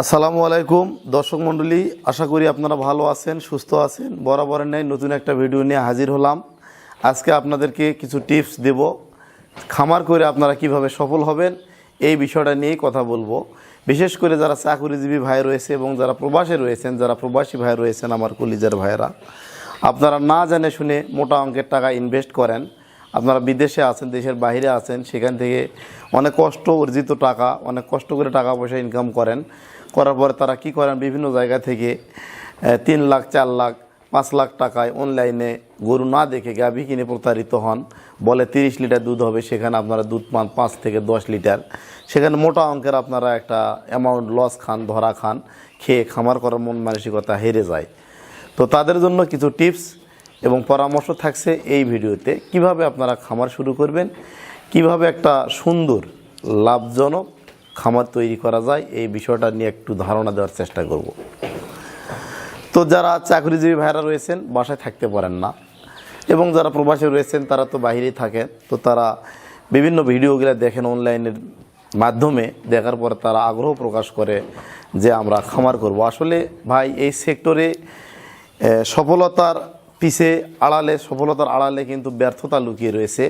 আসসালামু আলাইকুম। দর্শক মণ্ডলী, আশা করি আপনারা ভালো আছেন, সুস্থ আছেন। বরাবরের ন্যায় নতুন একটা ভিডিও নিয়ে হাজির হলাম। আজকে আপনাদেরকে কিছু টিপস দেব, খামার করে আপনারা কীভাবে সফল হবেন, এই বিষয়টা নিয়েই কথা বলব। বিশেষ করে যারা চাকুরিজীবী ভাই রয়েছে এবং যারা প্রবাসে রয়েছেন, যারা প্রবাসী ভাই রয়েছেন, আমার কলিজার ভাইয়েরা, আপনারা না জানে শুনে মোটা অঙ্কের টাকা ইনভেস্ট করেন। আপনারা বিদেশে আছেন, দেশের বাইরে আছেন, সেখান থেকে অনেক কষ্ট অর্জিত টাকা, অনেক কষ্ট করে টাকা পয়সা ইনকাম করেন। করার পরে তারা কি করেন? বিভিন্ন জায়গা থেকে তিন লাখ, চার লাখ, পাঁচ লাখ টাকায় অনলাইনে গরু না দেখে গাভী কিনে প্রতারিত হন। বলে তিরিশ লিটার দুধ হবে, সেখানে আপনারা দুধ পান পাঁচ থেকে দশ লিটার। সেখানে মোটা অঙ্কের আপনারা একটা অ্যামাউন্ট লস খান, ধরা খান, খেয়ে খামার করার মন মানসিকতা হেরে যায়। তো তাদের জন্য কিছু টিপস এবং পরামর্শ থাকছে এই ভিডিওতে। কীভাবে আপনারা খামার শুরু করবেন? কীভাবে একটা সুন্দর, লাভজনক খামার তৈরি করা যায়, এই বিষয়টা নিয়ে একটু ধারণা দেওয়ার চেষ্টা করব। তো যারা চাকরিজীবী ভাইরা রয়েছেন, বাসায় থাকতে পারেন না। এবং যারা প্রবাসী রয়েছেন, তারা তো বাইরেই থাকেন। তো তারা বিভিন্ন ভিডিওগুলো দেখেন অনলাইনের মাধ্যমে। দেখার পর তারা আগ্রহ প্রকাশ করে যে আমরা খামার করব। আসলে ভাই, এই সেক্টরে সফলতার পিছে আড়ালে, সফলতার আড়ালে কিন্তু ব্যর্থতা লুকিয়ে রয়েছে।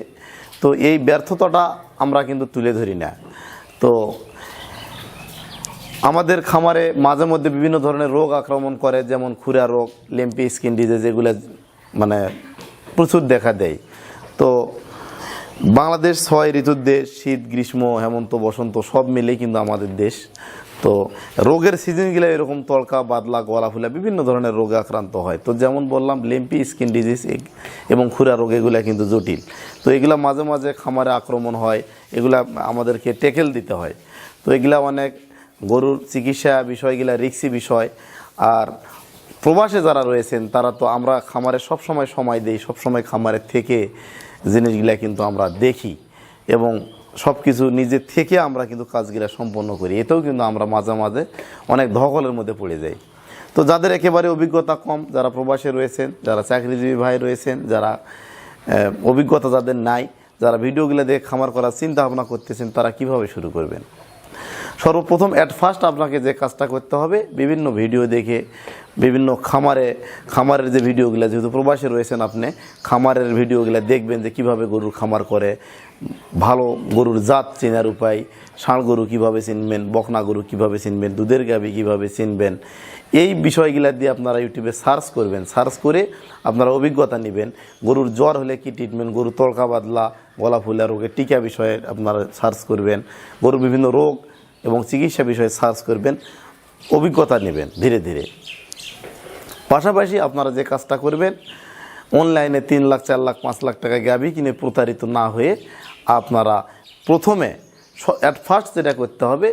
তো এই ব্যর্থতাটা আমরা কিন্তু তুলে ধরি না। তো আমাদের খামারে মাঝে মধ্যে বিভিন্ন ধরনের রোগ আক্রমণ করে, যেমন খুরা রোগ, লেম্পি, স্কিন ডিজিজ, এগুলো মানে প্রচুর দেখা দেয়। তো বাংলাদেশ ছয় ঋতুর দেশ শীত, গ্রীষ্ম, হেমন্ত, বসন্ত সব মিলেই কিন্তু আমাদের দেশ। তো রোগের সিজনগুলো এরকম তড়কা, বাদলা গলা ফুলা বিভিন্ন ধরনের রোগে আক্রান্ত হয়। তো যেমন বললাম, লেম্পি, স্কিন ডিজিজ এবং খুরা রোগ এগুলো কিন্তু জটিল। তো এগুলা মাঝে মাঝে খামারে আক্রমণ হয়, এগুলা আমাদেরকে টেকেল দিতে হয়। তো এগুলা অনেক গরুর চিকিৎসা বিষয়গুলা, রিক্সি বিষয়, আর প্রবাসে যারা রয়েছেন, তারা তো আমরা খামারে সব সময় সময় দেই সব সময় খামারের থেকে জিনিসগুলা কিন্তু আমরা দেখি। এবং সব কিছু নিজে থেকে আমরা কিন্তু কাজগুলা সম্পন্ন করি। এতেও কিন্তু আমরা মাঝে মাঝে অনেক ধকলের মধ্যে পড়ে যাই। তো যাদের একেবারে অভিজ্ঞতা কম, যারা প্রবাসে রয়েছেন, যারা চাকরিজীবী ভাই রয়েছেন, যারা অভিজ্ঞতা যাদের নাই, যারা ভিডিওগুলো দেখে খামার করার চিন্তা ভাবনা করতেছেন, তারা কীভাবে শুরু করবেন? সর্বপ্রথম অ্যাট ফার্স্ট আপনাকে যে কাজটা করতে হবে, বিভিন্ন ভিডিও দেখে, বিভিন্ন খামারে, খামারের যে ভিডিওগুলো যেহেতু প্রবাসে রয়েছেন আপনি, খামারের ভিডিওগুলো দেখবেন যে কীভাবে গরুর খামার করে, ভালো গরুর জাত চেনার উপায়, ষাঁড় গরু কীভাবে চিনবেন, বকনা গরু কীভাবে চিনবেন, দুধের গাবি কীভাবে চিনবেন, এই বিষয়গুলো দিয়ে আপনারা ইউটিউবে সার্চ করবেন সার্চ করে আপনারা অভিজ্ঞতা নেবেন, গরুর জ্বর হলে কি ট্রিটমেন্ট গরু তড়কা বাদলা, গলা ফুলা রোগের টিকা বিষয়ে আপনারা সার্চ করবেন, গরুর বিভিন্ন রোগ এবং চিকিৎসা বিষয়ে সার্চ করবেন, অভিজ্ঞতা নেবেন ধীরে ধীরে। পাশাপাশি আপনারা যে কাজটা করবেন, অনলাইনে তিন লাখ, চার লাখ, পাঁচ লাখ টাকা গাবি কিনে প্রতারিত না হয়ে আপনারা প্রথমে অ্যাট ফার্স্ট যেটা করতে হবে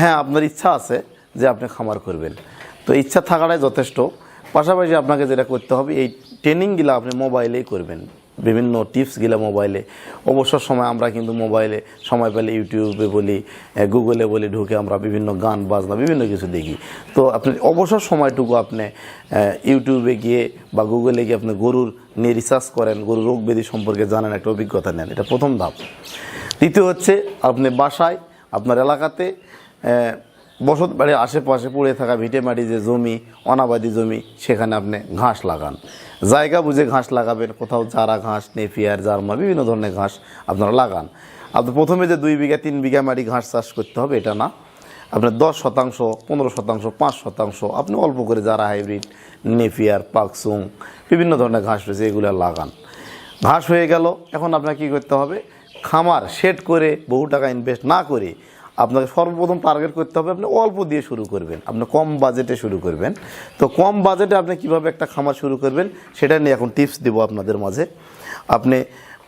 হ্যাঁ আপনার ইচ্ছা আছে যে আপনি খামার করবেন। তো ইচ্ছা থাকাটাই যথেষ্ট। পাশাপাশি আপনাকে যেটা করতে হবে, এই ট্রেনিংগুলো আপনি মোবাইলেই করবেন। বিভিন্ন টিপস টিপসগুলো মোবাইলে অবসর সময় আমরা কিন্তু মোবাইলে সময় পেলে ইউটিউবে বলি গুগলে বলি, ঢুকে আমরা বিভিন্ন গান, বাজনা, বিভিন্ন কিছু দেখি। তো আপনি অবসর সময়টুকু আপনি ইউটিউবে গিয়ে বা গুগলে গিয়ে আপনি গরুর নিয়ে রিসার্চ করেন, গরুর রোগ ব্যাধি সম্পর্কে জানেন, একটা অভিজ্ঞতা নেন। এটা প্রথম ধাপ। দ্বিতীয় হচ্ছে, আপনি বাসায়, আপনার এলাকাতে বসত বাড়ির আশেপাশে পড়ে থাকা ভিটেমাটি যে জমি, অনাবাদি জমি, সেখানে আপনি ঘাস লাগান। জায়গা বুঝে ঘাস লাগাবেন, কোথাও চারা ঘাস, নেপিয়ার, জারমা, বিভিন্ন ধরনের ঘাস আপনারা লাগান। আপনি প্রথমে যে দুই বিঘা, তিন বিঘা মাটি ঘাস চাষ করতে হবে, এটা না। আপনার দশ শতাংশ, পনেরো শতাংশ, পাঁচ শতাংশ, আপনি অল্প করে যারা হাইব্রিড, নেপিয়ার, পাকসুং, বিভিন্ন ধরনের ঘাস রয়েছে, এগুলো লাগান। ঘাস হয়ে গেল, এখন আপনাকে কী করতে হবে? খামার, সেট করে বহু টাকা ইনভেস্ট না করে আপনাকে সর্বপ্রথম টার্গেট করতে হবে আপনি অল্প দিয়ে শুরু করবেন। আপনি কম বাজেটে শুরু করবেন। তো কম বাজেটে আপনি কীভাবে একটা খামার শুরু করবেন, সেটা নিয়ে এখন টিপস দেবো আপনাদের মাঝে। আপনি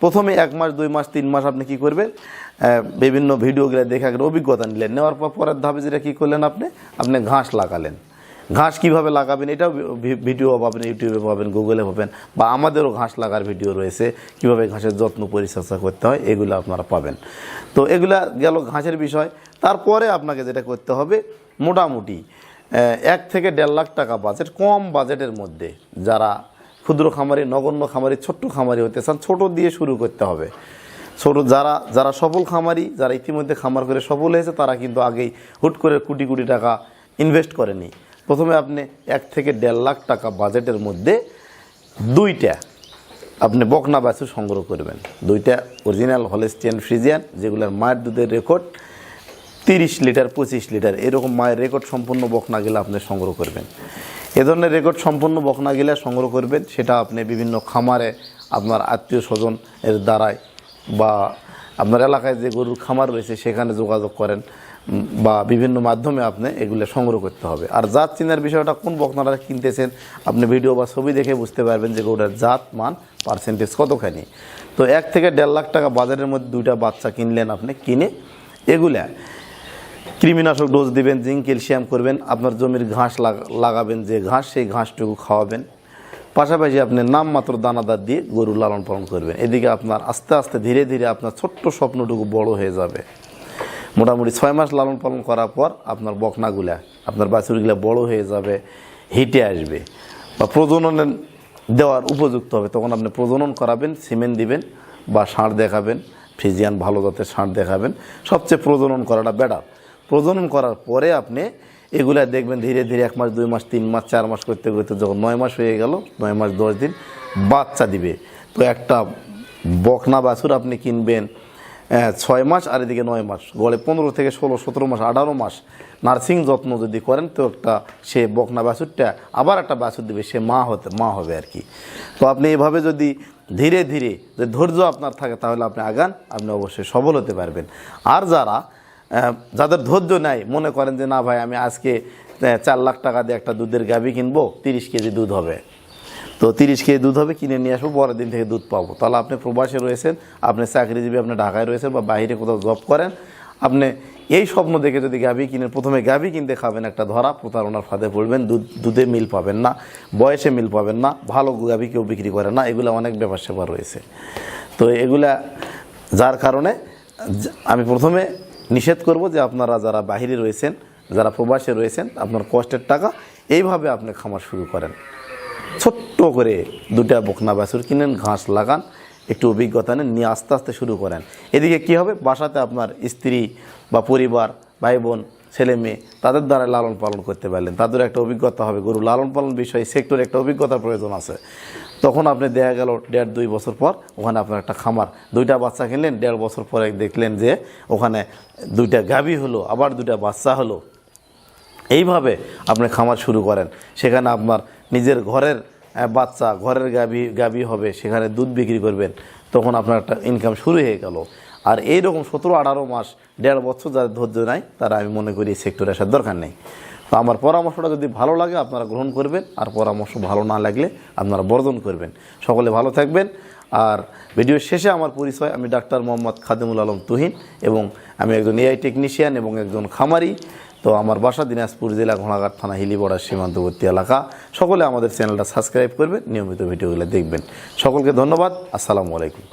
প্রথমে এক মাস, দুই মাস, তিন মাস আপনি কি করবেন? বিভিন্ন ভিডিওগুলো দেখে অভিজ্ঞতা নিলেন। নেওয়ার পর পরের ধাপে যেটা কী করলেন আপনি? আপনি ঘাস লাগালেন। ঘাস কীভাবে লাগাবেন এটাও ভিডিও পাবেন, ইউটিউবে পাবেন, গুগলে পাবেন, বা আমাদেরও ঘাস লাগার ভিডিও রয়েছে, কীভাবে ঘাসের যত্ন পরিচর্যা করতে হয়, এগুলো আপনারা পাবেন। তো এগুলা গেল ঘাসের বিষয়। তারপরে আপনাকে যেটা করতে হবে, মোটামুটি এক থেকে দেড় লাখ টাকা বাজেট, কম বাজেটের মধ্যে যারা ক্ষুদ্র খামারি, নগণ্য খামারি, ছোট্ট খামারি হতে চান, ছোট দিয়ে শুরু করতে হবে। ছোট যারা যারা সফল খামারি, যারা ইতিমধ্যে খামার করে সফল হয়েছে, তারা কিন্তু আগেই হুট করে কোটি কোটি টাকা ইনভেস্ট করেনি। প্রথমে আপনি এক থেকে দেড় লাখ টাকা বাজেটের মধ্যে দুইটা আপনি বকনা বাছুর সংগ্রহ করবেন। দুইটা অরিজিনাল হলেস্টিয়ান ফ্রিজিয়ান যেগুলোর মায়ের দুধের রেকর্ড তিরিশ লিটার, পঁচিশ লিটার, এরকম মায়ের রেকর্ড সম্পূর্ণ বকনা গিলা আপনি সংগ্রহ করবেন। এ ধরনের রেকর্ড সম্পূর্ণ বকনা গিলা সংগ্রহ করবেন, সেটা আপনি বিভিন্ন খামারে আপনার আত্মীয় স্বজন এর দ্বারাই বা আপনার এলাকায় যে গরুর খামার রয়েছে, সেখানে যোগাযোগ করেন। বা বিভিন্ন মাধ্যমে আপনি এগুলো সংগ্রহ করতে হবে। আর জাত চিনার বিষয়টা কোন বকনাটা কিনতেছেন, আপনি ভিডিও বা ছবি দেখে বুঝতে পারবেন যে গরুটার জাত, মান পার্সেন্টেজ কতখানি। তো এক থেকে দেড় লাখ টাকা বাজারের মধ্যে দুইটা বাচ্চা কিনলেন আপনি, কিনে এগুলা কৃমিনাশক ডোজ দিবেন জিঙ্ক ক্যালসিয়াম করবেন, আপনার জমির ঘাস লাগা- লাগাবেন, যে ঘাস সেই ঘাসটুকু খাওয়াবেন। পাশাপাশি আপনি নামমাত্র দানাদার দিয়ে গরু লালন পালন করবেন। এদিকে আপনার আস্তে আস্তে ধীরে ধীরে আপনার ছোট্ট স্বপ্নটুকু বড় হয়ে যাবে। মোটামুটি ছয় মাস লালন পালন করার পর আপনার বকনাগুলা, আপনার বাছুরগুলা বড় হয়ে যাবে, হিটে আসবে। বা প্রজননের দেওয়ার উপযুক্ত হবে। তখন আপনি প্রজনন করাবেন, সিমেন্ট দিবেন বা ষাঁড় দেখাবেন, ফিজিয়ান ভালো জাতের ষাঁড় দেখাবেন। সবচেয়ে প্রজনন করাটা বেটার প্রজনন করার পরে আপনি এগুলা দেখবেন ধীরে ধীরে এক মাস, দুই মাস, তিন মাস, চার মাস করতে করতে যখন নয় মাস হয়ে গেল, নয় মাস, দশ দিন বাচ্চা দিবে। তো একটা বকনা বাছুর আপনি কিনবেন ছয় মাস আর এদিকে নয় মাস। গড়ে পনেরো থেকে ষোলো, সতেরো মাস, আঠারো মাস। নার্সিং যত্ন যদি করেন, তো একটা সে বকনা বাছুরটা আবার একটা বাছুর দেবে, সে মা হতে মা হবে আর কি। তো আপনি এভাবে যদি ধীরে ধীরে যে ধৈর্য আপনার থাকে, তাহলে আপনি আগান, আপনি অবশ্যই সবল হতে পারবেন। আর যারা যাদের ধৈর্য নাই, মনে করেন যে, না ভাই, আমি আজকে চার লাখ টাকা দিয়ে একটা দুধের গাভি কিনবো, তিরিশ কেজি দুধ হবে। তো তিরিশ কেজি দুধ হবে, কিনে নিয়ে আসব, পরের দিন থেকে দুধ পাবো। তাহলে আপনি প্রবাসে রয়েছেন, আপনি চাকরিজীবী, আপনি ঢাকায় রয়েছেন বা বাইরে কোথাও জব করেন, আপনি এই স্বপ্ন দেখে যদি গাভি কিনেন, প্রথমে গাভি কিনতে খাবেন একটা ধরা, প্রতারণার ফাঁদে পড়বেন, দুধ, দুধে মিল পাবেন না, বয়সে মিল পাবেন না, ভালো গাভি কেউ বিক্রি করে না, এগুলো অনেক ব্যাপার সেবা রয়েছে। তো এগুলা, যার কারণে, আমি প্রথমে নিষেধ করব যে আপনারা যারা বাহিরে রয়েছেন, যারা প্রবাসে রয়েছেন, আপনার কষ্টের টাকা, এইভাবে আপনি খামার শুরু করেন। ছোট্ট করে দুটা বকনা বাছুর কিনেন, ঘাস লাগান, একটু অভিজ্ঞতা নেন, নিয়ে আস্তে আস্তে শুরু করেন। এদিকে কি হবে? বাসাতে আপনার স্ত্রী বা পরিবার ভাই বোন ছেলে মেয়ে তাদের দ্বারা লালন পালন করতে পারলেন। তাদের একটা অভিজ্ঞতা হবে। গরু লালন পালন বিষয়ে সেক্টরে একটা অভিজ্ঞতার প্রয়োজন আছে। তখন আপনি দেখা গেল দেড় দুই বছর পর ওখানে আপনার একটা খামার। দুইটা বাচ্চা কিনলেন, দেড় বছর পরে দেখলেন যে ওখানে দুইটা গাভী হলো, আবার দুইটা বাচ্চা হলো। এইভাবে আপনি খামার শুরু করেন। সেখানে আপনার নিজের ঘরের বাচ্চা ঘরের গাভী গাভী হবে, সেখানে দুধ বিক্রি করবেন, তখন আপনার একটা ইনকাম শুরু হয়ে গেল। আর এইরকম সতেরো, আঠারো মাস, দেড় বছর যাদের ধৈর্য নাই, তারা আমি মনে করি এই সেক্টরে আসার দরকার নেই। তো আমার পরামর্শটা যদি ভালো লাগে, আপনারা গ্রহণ করবেন, আর পরামর্শ ভালো না লাগলে আপনারা বর্জন করবেন। সকলে ভালো থাকবেন, আর ভিডিওর শেষে আমার পরিচয়, আমি ডাক্তার মোহাম্মদ খাদিমুল আলম তুহিন, এবং আমি একজন এআই টেকনিশিয়ান এবং একজন খামারি। তো আমার বাসা দিনাজপুর জেলা ঘোড়াঘাট থানা হিলিবড়ার সীমান্তবর্তী এলাকা। সকলে আমাদের চ্যানেলটা সাবস্ক্রাইব করবেন, নিয়মিত ভিডিওগুলো দেখবেন। সকলকে ধন্যবাদ, আসসালামু আলাইকুম।